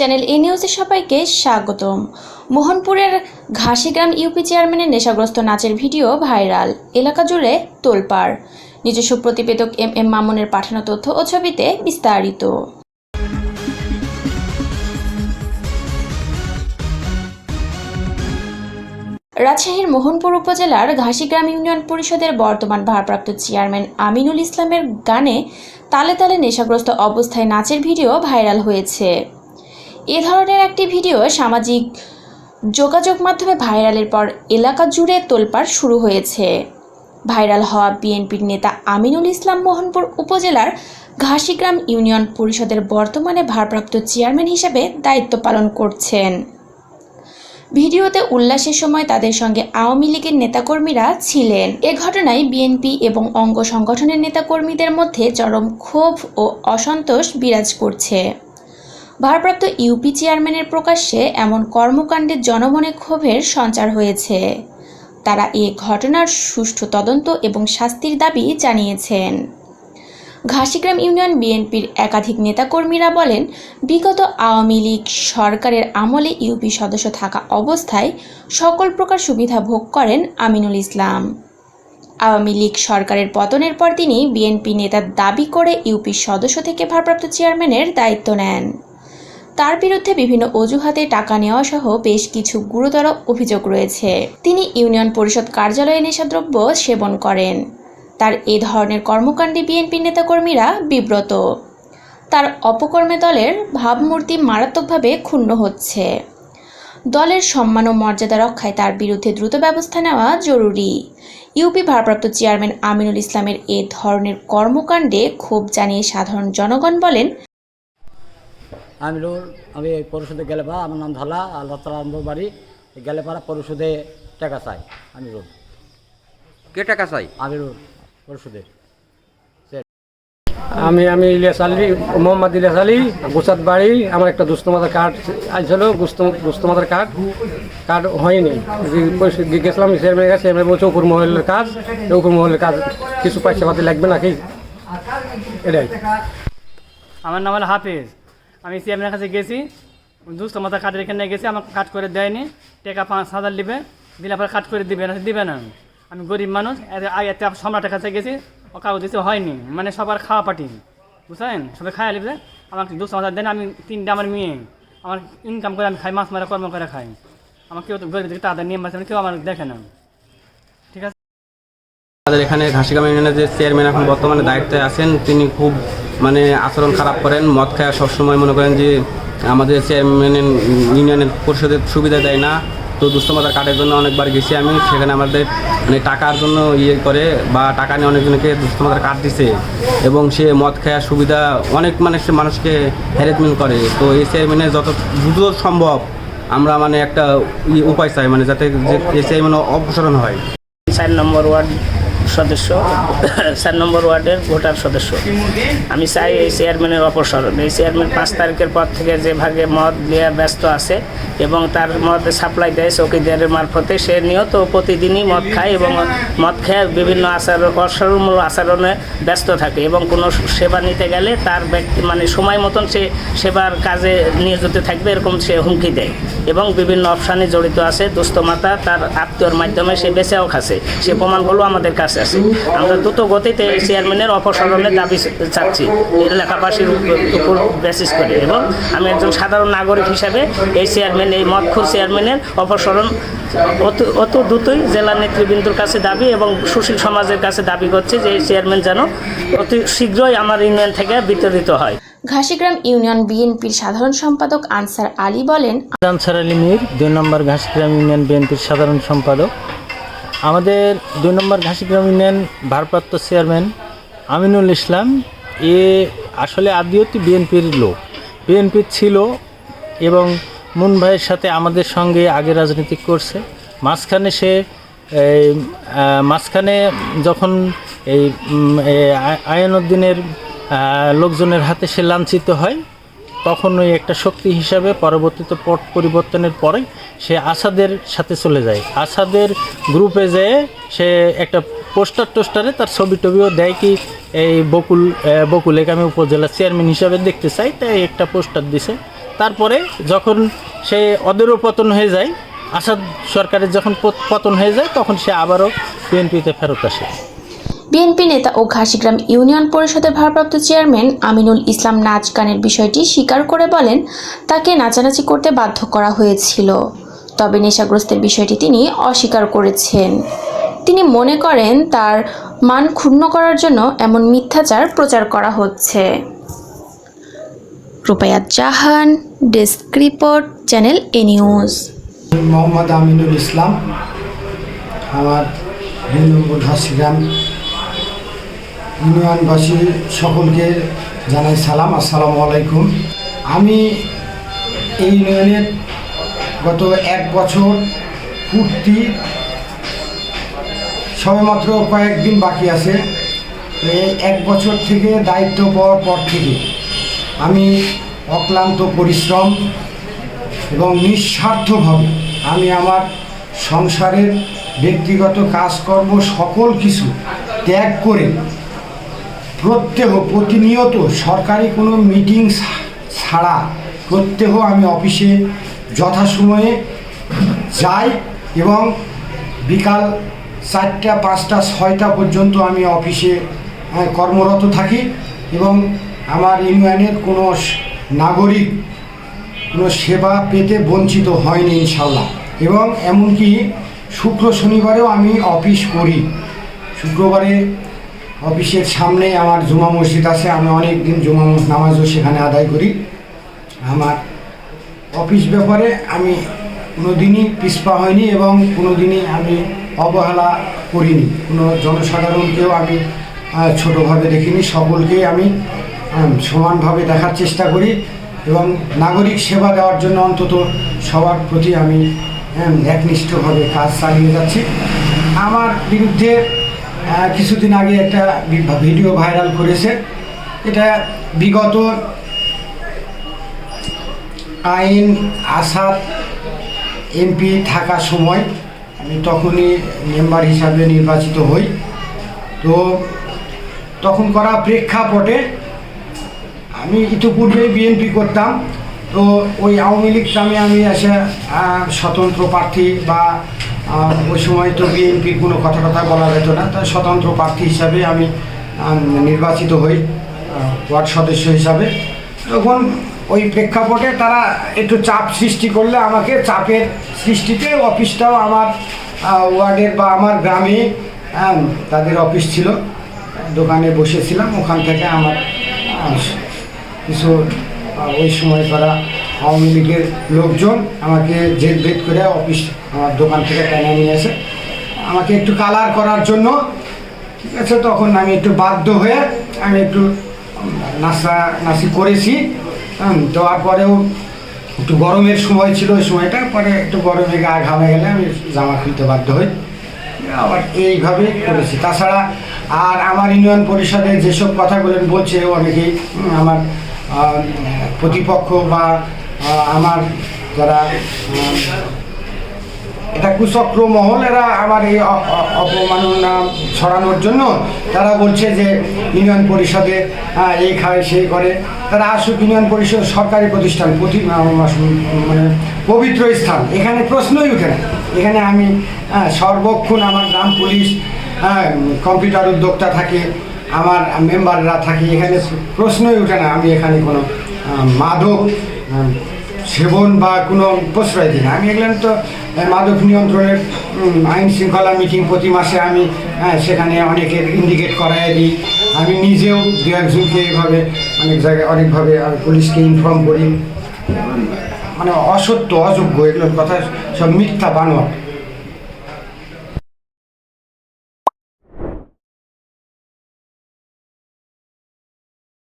Channel এ নিউজে সবাইকে স্বাগতম। মোহনপুরের ঘাসিগ্রাম ইউপি চেয়ারম্যানের নেশাগ্রস্ত নাচের ভিডিও ভাইরাল, এলাকা জুড়ে তোলপাড়। নিজস্ব প্রতিবেদক এম এম মামুনের পাঠানো তথ্য ও ছবিতে বিস্তারিত। রাজশাহীর মোহনপুর উপজেলার ঘাসিগ্রাম ইউনিয়ন পরিষদের বর্তমান ভারপ্রাপ্ত চেয়ারম্যান আমিনুল ইসলামের গানে তালে তালে নেশাগ্রস্ত অবস্থায় নাচের ভিডিও ভাইরাল হয়েছে। এ ধরনের একটি ভিডিও সামাজিক যোগাযোগ মাধ্যমে ভাইরালের পর এলাকা জুড়ে তোলপাড় শুরু হয়েছে। ভাইরাল হওয়া বিএনপির নেতা আমিনুল ইসলাম মোহনপুর উপজেলার ঘাসিগ্রাম ইউনিয়ন পরিষদের বর্তমানে ভারপ্রাপ্ত চেয়ারম্যান হিসেবে দায়িত্ব পালন করছেন। ভিডিওতে উল্লাসের সময় তাদের সঙ্গে আওয়ামী লীগের নেতাকর্মীরা ছিলেন। এ ঘটনায় বিএনপি এবং অঙ্গ সংগঠনের নেতাকর্মীদের মধ্যে চরম ক্ষোভ ও অসন্তোষ বিরাজ করছে। ভারপ্রাপ্ত ইউপি চেয়ারম্যানের প্রকাশ্যে এমন কর্মকাণ্ডে জনমনে ক্ষোভের সঞ্চার হয়েছে। তারা এ ঘটনার সুষ্ঠু তদন্ত এবং শাস্তির দাবি জানিয়েছেন। ঘাসিগ্রাম ইউনিয়ন বিএনপির একাধিক নেতাকর্মীরা বলেন, বিগত আওয়ামী লীগ সরকারের আমলে ইউপি সদস্য থাকা অবস্থায় সকল প্রকার সুবিধা ভোগ করেন আমিনুল ইসলাম। আওয়ামী লীগ সরকারের পতনের পর তিনি বিএনপি নেতার দাবি করে ইউপি সদস্য থেকে ভারপ্রাপ্ত চেয়ারম্যানের দায়িত্ব নেন। তার বিরুদ্ধে বিভিন্ন অজুহাতে টাকা নেওয়া সহ বেশ কিছু গুরুতর অভিযোগ রয়েছে। তিনি ইউনিয়ন পরিষদ কার্যালয়ে নেশাদ্রব্য সেবন করেন। তার এ ধরনের কর্মকাণ্ডে বিএনপি নেতাকর্মীরা বিব্রত। তার অপকর্মে দলের ভাবমূর্তি মারাত্মকভাবে ক্ষুণ্ণ হচ্ছে। দলের সম্মান ও মর্যাদা রক্ষায় তার বিরুদ্ধে দ্রুত ব্যবস্থা নেওয়া জরুরি। ইউপি ভারপ্রাপ্ত চেয়ারম্যান আমিনুল ইসলামের এ ধরনের কর্মকাণ্ডে ক্ষোভ জানিয়ে সাধারণ জনগণ বলেন আমি আমি এই পরিষদে গেলে পা আমার নাম ধালা তালা আমার বাড়ি গেলে পারা পরিষদে টাকা চাই আমি কে টাকা চাই? আমি রোল পরিষদে। আমি আমি ইলিয়াস আলী মোহাম্মদ ইলিয়াস আলী গোসাদ বাড়ি আমার একটা দুস্তমাতার কার্ড আসছিল দুস্তমাতার কার্ড। কার্ড হয়নি। গেছিলাম চেয়ারম্যানের কাছে চেয়ারম্যান বলছে উকুর মহলের কাজ উকুর মহলের কাজ কিছু পয়সা পাতি লাগবে নাকি? এটাই। আমার নাম হলো হাফিজ। আমি সিএমের কাছে গেছি। দুস্থ মাথা কাঠের এখানে গেছি আমার কাট করে দেয়নি। টাকা পাঁচ হাজার দিবে। দিলে পরে কাট করে দিবে না দিবে না। আমি গরিব মানুষ, এতে- সম্রাটের কাছে গেছি ও কাগজ দিতে হয়নি। মানে সবার খাওয়া পাটি। বুঝলেন সবাই খাওয়া লিবে। আমাকে দুশো হাজার দেন, আমি তিনটা আমার মেয়ে। আমার ইনকাম করে আমি খাই, মাছ মারা কর্ম করে খাই। আমার কেউ তো গরিব তাদের নিয়ম আছে কেউ আমার দেখে না। আমাদের এখানে ঘাসিগাম ইউনিয়নের যে চেয়ারম্যান এখন বর্তমানে দায়িত্বে আছেন, তিনি খুব মানে আচরণ খারাপ করেন, মদ খায় সবসময় মনে করেন যে আমাদের চেয়ারম্যানের ইউনিয়নের পরিষদের সুবিধা দেয় না। তো দুস্থমাতার কার্ডের জন্য অনেকবার গেছি আমি, সেখানে আমাদের মানে টাকার জন্য ইয়ে করে বা টাকা নিয়ে অনেকজনকে দুস্থমাতার কার্ড দিছে এবং সে মদ খাওয়ার সুবিধা অনেক মানে সে মানুষকে হ্যারেসমেন্ট করে। তো এই চেয়ারম্যানের যত দ্রুত সম্ভব আমরা মানে একটা উপায় চাই মানে যাতে যে চেয়ারম্যান অপসারণ হয়। চার নম্বর ওয়ার্ড সদস্য চার নম্বর ওয়ার্ডের ভোটার সদস্য। আমি চাই এই চেয়ারম্যানের অপসারণ। এই চেয়ারম্যান পাঁচ তারিখের পর থেকে যে ভাগে মদ নিয়ে ব্যস্ত আছে এবং তার মদ সাপ্লাই দেয়, চৌকিদারের মারফতে, সে নিয়ত প্রতিদিনই মদ খায় এবং মদ খেয়ে বিভিন্ন আচরণ অসারমূলক আচরণে ব্যস্ত থাকে এবং কোনো সেবা নিতে গেলে তার ব্যক্তি মানে সময় মতন সে সেবার কাজে নিয়োজিত থাকবে, এরকম সে হুমকি দেয়। এবং বিভিন্ন অপশানে জড়িত আছে, দুস্থ মাতা তার আত্মীয়র মাধ্যমে সে বেঁচেও খাচ্ছে। সে প্রমাণগুলো আমাদের কাছে। আছে আমরা দ্রুত গতিতে এই চেয়ারম্যানের অপসারণের দাবি চাচ্ছি। এলাকাবাসীর উপর বেসিস করে। এবং আমি একজন সাধারণ নাগরিক হিসাবে এই চেয়ারম্যান এই মদখুর চেয়ারম্যানের অপসারণ অত অত দ্রুতই জেলা নেতৃবৃন্দর কাছে দাবি এবং সুশীল সমাজের কাছে দাবি করছে যে এই চেয়ারম্যান যেন অতি শীঘ্রই আমার ইউনিয়ন থেকে বিতরিত হয়। ঘাসিগ্রাম ইউনিয়ন বিএনপির সাধারণ সম্পাদক আনসার আলী বলেন আনসার আলী মীর দুই নম্বর ঘাসিগ্রাম ইউনিয়ন বিএনপির সাধারণ সম্পাদক। আমাদের দুই নম্বর ঘাসগ্রাম ইউনিয়ন ভারপ্রাপ্ত চেয়ারম্যান আমিনুল ইসলাম এ আসলে আদিওতি বিএনপির লোক। বিএনপির ছিল এবং মুন ভাইয়ের সাথে আমাদের সঙ্গে আগে রাজনীতি করছে। মাঝখানে সে মাঝখানে যখন এই উম, এ, আ- আইনুদ্দিনের আহ, লোকজনের হাতে সে লাঞ্ছিত হয় তখন ওই একটা শক্তি হিসাবে পরবর্তীতে পট পরিবর্তনের পরে সে আসাদের সাথে চলে যায়। আসাদের গ্রুপে যেয়ে সে একটা পোস্টার টোস্টারে তার ছবি টবিও দেয় কি এই বকুল আহ, বকুলেকে আমি উপজেলা চেয়ারম্যান হিসাবে দেখতে চাই তাই একটা পোস্টার দিছে। তারপরে যখন সে অদূর পতন হয়ে যায় আসাদ সরকারের যখন পত- পতন হয়ে যায় তখন সে আবারও বিএনপিতে ফেরত আসে। বিএনপি নেতা ও ঘাসিগ্রাম ইউনিয়ন পরিষদের ভারপ্রাপ্ত চেয়ারম্যান আমিনুল ইসলাম নাচ গানের বিষয়টি স্বীকার করে বলেন, তাকে নাচানাচি করতে বাধ্য করা হয়েছিল। তবে নেশাগ্রস্তের বিষয়টি তিনি অস্বীকার করেছেন। তিনি মনে করেন, তার মান ক্ষুণ্ণ করার জন্য এমন মিথ্যাচার প্রচার করা হচ্ছে। Rupayat Jahan, desk report, channel A news. Mohammad Aminul Islam, আমার নম্বর ঘাসগ্রাম ইউনিয়নবাসী সকলকে জানাই সালাম, আসসালামু আলাইকুম। আমি এই ইউনিয়নের গত এক বছর পূর্তি সবেমাত্র কয়েকদিন বাকি আছে। এই এক বছর থেকে দায়িত্ব পাওয়ার পর থেকে আমি অক্লান্ত পরিশ্রম এবং নিঃস্বার্থভাবে আমি আমার সংসারের ব্যক্তিগত কাজকর্ম সকল কিছু ত্যাগ করে প্রত্যেহ প্রতিনিয়ত সরকারি কোনো মিটিং ছাড়া প্রত্যেহ আমি অফিসে যথাসময়ে যাই এবং বিকাল চারটা, পাঁচটা, ছয়টা পর্যন্ত আমি অফিসে কর্মরত থাকি এবং আমার ইউনিয়নের কোনো নাগরিক কোনো সেবা পেতে বঞ্চিত হয়নি ইনশাল্লাহ। এবং এমনকি শুক্র শনিবারেও আমি অফিস করি। শুক্রবারে অফিসের সামনে আমার জুমা মসজিদ আছে। আমি অনেক দিন জুমা নামাজও সেখানে আদায় করি। আমার অফিস ব্যাপারে আমি কোনো দিনই পিছপা হয়নি এবং কোনো দিনই আমি অবহেলা করিনি। কোনো জনসাধারণকেও আমি ছোটোভাবে দেখিনি। সকলকেই আমি সমানভাবে দেখার চেষ্টা করি এবং নাগরিক সেবা দেওয়ার জন্য অন্তত সবার প্রতি আমি, একনিষ্ঠভাবে কাজ চালিয়ে যাচ্ছি। আমার বিরুদ্ধে কিছুদিন আগে একটা ভিডিও ভাইরাল করেছে। এটা বিগত আইন, আসাদ, এমপি থাকা সময় আমি তখনই মেম্বার হিসাবে নির্বাচিত হই। তো তখন করা প্রেক্ষাপটে আমি ইতিপূর্বে বিএনপি করতাম। তো ওই আওয়ামী লীগ আমি এসে স্বতন্ত্র প্রার্থী বা আহ, ওই সময় তো বিএনপির কোনো কথা কথা বলা যেত না। তাই স্বতন্ত্র প্রার্থী হিসাবে আমি নির্বাচিত হই ওয়ার্ড সদস্য হিসাবে। তখন ওই প্রেক্ষাপটে তারা একটু চাপ সৃষ্টি করলে আমাকে চাপের সৃষ্টিতে অফিসটাও আমার ওয়ার্ডের বা আমার গ্রামে তাদের অফিস ছিল। দোকানে বসেছিলাম ওখান থেকে আমার কিছু ওই সময় করা আওয়ামী লীগের লোকজন আমাকে জেদ ভেদ করে অফিস, আমার দোকান থেকে টেনে নিয়ে এসে আমাকে একটু কালার করার জন্য, ঠিক আছে, তখন আমি একটু বাধ্য হয়ে আমি একটু নাচা নাসি করেছি দেওয়ার পরেও একটু গরমের সময় ছিল ওই সময়টা, পরে একটু গরমে গা ঘামে গেলে আমি জামা খুলতে বাধ্য হই, আবার এইভাবে করেছি। তাছাড়া আর আমার ইউনিয়ন পরিষদে যেসব কথাগুলো বলছে, অনেকেই আমার প্রতিপক্ষ বা আমার যারা এটা কুচক্র মহল এরা আমার এই অপমাননা ছড়ানোর জন্য তারা বলছে যে ইউনিয়ন পরিষদে এই খায়, সেই করে। তারা আসুক, ইউনিয়ন পরিষদ সরকারি প্রতিষ্ঠান, প্রতি মানে পবিত্র স্থান। এখানে প্রশ্নই উঠে না। এখানে আমি সর্বক্ষণ আমার গ্রাম পুলিশ কম্পিউটার উদ্যোক্তা থাকে, আমার মেম্বাররা থাকে, এখানে প্রশ্নই উঠে না। আমি এখানে কোনো মাদক সেবন বা কোনো প্রশ্রয় দিই না। আমি এগুলো তো মাদক নিয়ন্ত্রণের আইন শৃঙ্খলা মিটিং প্রতি মাসে আমি সেখানে অনেকের ইন্ডিকেট করাই দিই। আমি নিজেও দু একজনকে এইভাবে অনেক জায়গায়, অনেকভাবে পুলিশকে ইনফর্ম করি। মানে অসত্য, অযোগ্য এগুলোর কথা সব মিথ্যা বানোয়ার